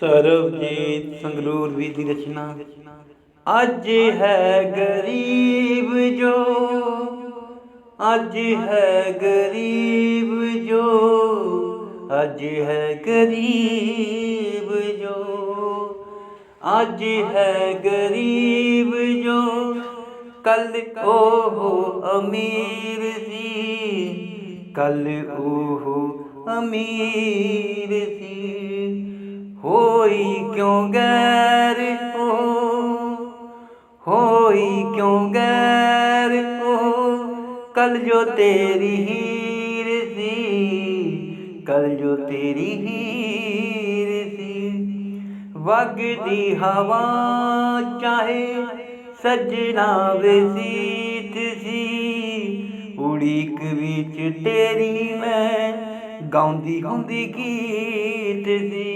ਸਰਬਜੀਤ ਸੰਗਰੂਰ ਵੀ ਦੀ ਰਚਨਾ। ਅੱਜ ਹੈ ਗਰੀਬ ਜੋ, ਅੱਜ ਹੈ ਗਰੀਬ ਜੋ, ਅੱਜ ਹੈ ਗਰੀਬ ਜੋ, ਅੱਜ ਹੈ ਗਰੀਬ ਜੋ। ਕੱਲ ਉਹ ਅਮੀਰ ਸੀ, ਕੱਲ ਉਹ ਅਮੀਰ ਸੀ। ਹੋਈ ਕਿਉਂ ਗੈਰ ਹੋ ਹੋਈ ਕਿਉਂ ਗੈਰ ਹੋ ਕੱਲ ਜੋ ਤੇਰੀ ਹੀਰ ਸੀ ਕਲ ਜੋ ਤੇਰੀ ਹੀਰ ਸੀ ਵਗਦੀ ਹਵਾ ਚਾਹੇ ਸਜਣਾ ਵਸੀਤ ਸੀ ਉੜੀਕ ਵਿੱਚ ਤੇਰੀ ਮੈਂ ਗਾਉਂਦੀ ਗਾਉਂਦੀ ਗੀਤ ਸੀ।